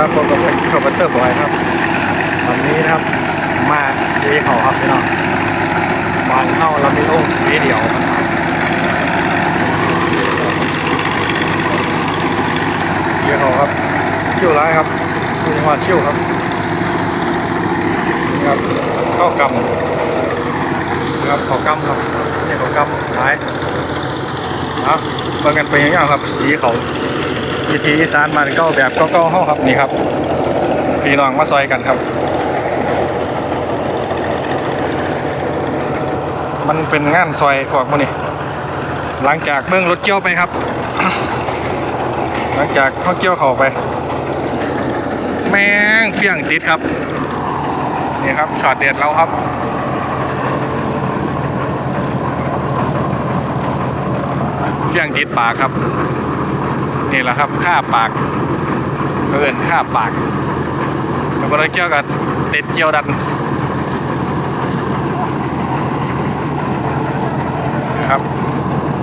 ครับผมกับคอมพิวเตอร์บอยครับวันนี้นะครับมาสีเขาครับพี่น้องบางเข้าเราม่โล่งสีเดียวสีเขาครับชิวร้ายครับคุณจังหวัดชิวครับนี่ครับเข้ากำนะครับเขากำครับนี่เขากำร้ายเอาเบิ่งกันไปยังไงครับสีเขา วิธีอีสานมันเก้าแบบเก้าเก้าห้องครับนี่ครับ พี่น้องมาซอยกันครับ มันเป็นงานซอยพวกมันนี่หลังจากเบื้องรถเกี่ยวไปครับ หลังจากเขาเกี่ยวเขาไป แมงเฟี้ยงติดครับนี่ครับช็อตเด็ดเราครับเฟี้ยงติดปากครับ นี่แหละครับค่าปากเอินค่าปากแล้วก็เลยเกี่ยวกับติดเกี่ยวดันนะครับ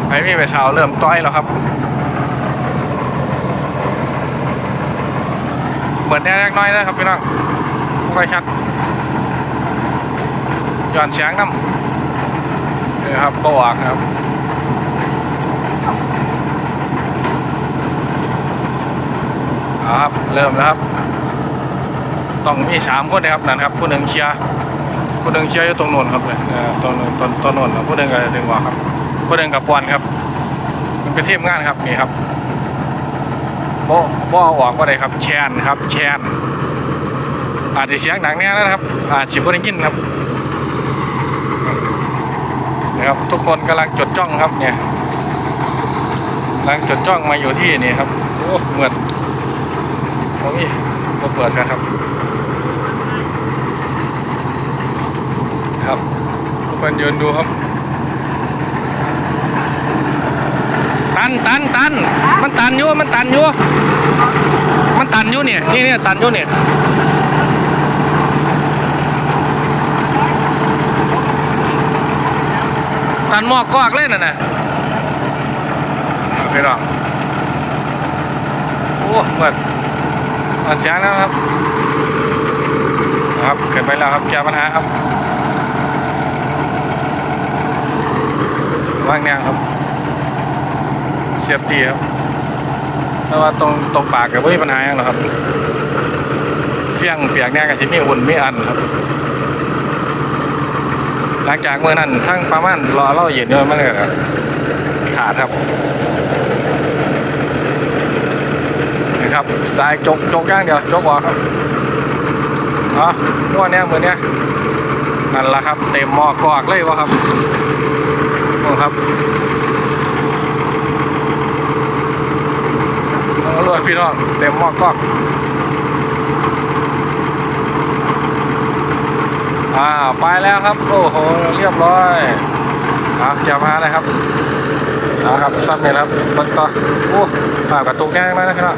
ไอ้มีไปเช้าเริ่มต้อยแล้วครับ เหมือนแน่เล็กน้อยนะครับพี่น้องค่อยชัดย่อนเสียงน้ำนี่ครับโบออกครับ เริ่มแล้วครับ ต้องมีสามคนนะครับนั่นครับผู้หนึ่งเคลียร์ผู้หนึ่งเคลียร์อยู่ตรงโน้นครับเลยตรงโน้นตรงตรงโน้นครับผู้หนึ่งก็ถึงว่าครับผู้หนึ่งกับปอนครับ มันเป็นทีมงานครับนี่ครับบ่บ่อออกว่าไดครับแชนครับ แชนอาจจะเสียงดังแน่นะครับ อาจจะบ่ได้ยินครับนะครับ ทุกคนกำลังจดจ้องครับเนี่ยกำลังจดจ้องมาอยู่ที่นี่ครับโอ้เหมือน โอ้ยมาเปิดกันครับ ครับทุกคนยืนดูครับ ตันตันตันมันตันอยู่มันตันอยู่มันตันอยู่เนี่ยนี่เนี่ยตันอยู่เนี่ยตันหมอกกอกเลยน่ะนะโอเคหรอโอ้เหมือน อ่อนเสียงแล้วครับนะครับเกิดไปแล้วครับแก้ปัญหาครับว่างแนวครับเสียบตีครับแต่ว่าตรงตรงปากก็ไม่มีปัญหาอย่างหรอกครับเฟี้ยงเปียกเนี่ยก็จะมีอุ่นมีอันครับ หลังจากเมื่อนั้นทั้งประมาณรอเล่าเย็นด้วยมันก็ขาดครับ นะครับ สายจกจกย่างเดียวจกออกครับอ๋อม้วนเนี้ยมือเนี้ยนั่นละครับ เต็มหมอกกอกเลยวะครับโอ้ครับเอาลวดพี่น้องเต็มหมอกกอกอ่าไปแล้วครับ โอ้โห เรียบร้อยอะอย่ามาเลยครับอ่าครับสั้นเลยครับเบิ่งต่อโอ้อ่ากระตุกแง่งมากนะครับ